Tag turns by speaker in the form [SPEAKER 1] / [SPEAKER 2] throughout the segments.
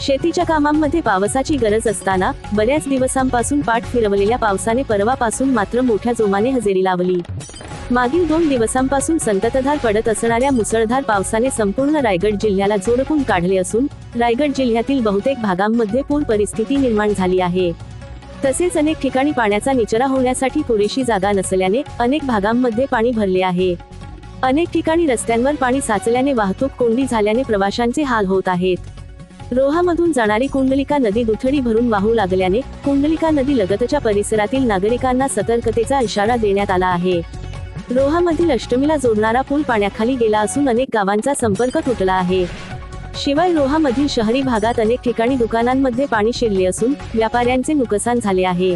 [SPEAKER 1] शेतीच्या कामांमध्ये पावसाची गरज असताना बऱ्याच दिवसांपासून पाठ फिरवलेल्या पावसाने परवापासून मात्र मोठ्या जोमाने हजेरी लावली. मागील दोन दिवसांपासून संततधार पडत असणाऱ्या मुसळधार पावसाने संपूर्ण रायगड जिल्ह्याला जोडपून काढले असून रायगड जिल्ह्यातील बहुतेक भागांमध्ये पूर परिस्थिती निर्माण झाली आहे. तसेच अनेक ठिकाणी पाण्याचा निचरा होण्यासाठी पुरेशी जागा नसल्याने अनेक भागांमध्ये पाणी भरले आहे. अनेक ठिकाणी रस्त्यांवर पाणी साचल्याने वाहतूक कोंडी झाल्याने प्रवाशांचे हाल होत आहेत. रोहामधून जाणारी कुंडलिका नदी दुथडी भरून वाहू लागल्याने कुंडलिका नदी लगतच्या परिसरातील नागरिकांना सतर्कतेचा इशारा देण्यात आला आहे. रोहामधील अष्टमीला जोडणारा पूल पाण्याखाली गेला असून अनेक गावांचा संपर्क तुटला आहे. शिवाय रोहामधील शहरी भागात अनेक ठिकाणी दुकानांमध्ये पाणी शिरले असून व्यापाऱ्यांचे नुकसान झाले आहे.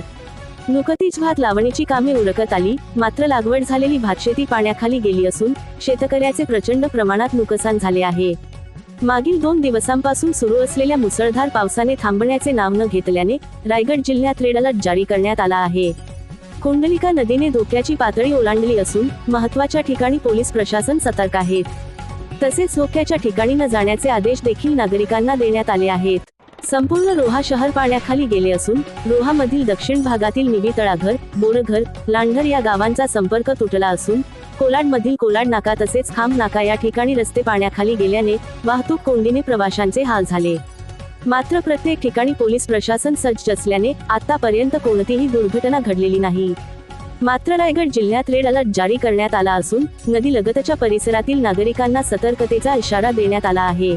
[SPEAKER 1] नुकतीच भात लावणीची कामे उरकत आली मात्र लागवड झालेली भातशेती पाण्याखाली गेली असून शेतकऱ्याचे प्रचंड प्रमाणात नुकसान झाले आहे. मागील दोन दिवसांपासून सुरू असलेल्या मुसळधार पावसाने थांबण्याचे नाव न घेतल्याने रायगड जिल्ह्यात रेड अलर्ट जारी करण्यात आला आहे. कुंडलिका नदीने धोक्याची पातळी ओलांडली असून महत्त्वाच्या ठिकाणी पोलीस प्रशासन सतर्क आहेत. तसेच धोक्याच्या ठिकाणी न जाण्याचे आदेश देखील नागरिकांना देण्यात आले आहेत. संपूर्ण रोहा शहर पाण्याखाली गेले असून रोहामधील दक्षिण भागातील निबी तळाघर बोरघर लांढर या गावांचा संपर्क तुटला असून कोलाडमधील कोलाड नाका तसेच खांब नाका या ठिकाणी रस्ते पाण्याखाली गेल्याने वाहतूक कोंडीने प्रवाशांचे हाल झाले. मात्र प्रत्येक ठिकाणी पोलीस प्रशासन सज्ज असल्याने आतापर्यंत कोणतीही दुर्घटना घडलेली नाही. मात्र रायगड जिल्ह्यात रेड अलर्ट जारी करण्यात आला असून नदी लगतच्या परिसरातील नागरिकांना सतर्कतेचा इशारा देण्यात आला आहे.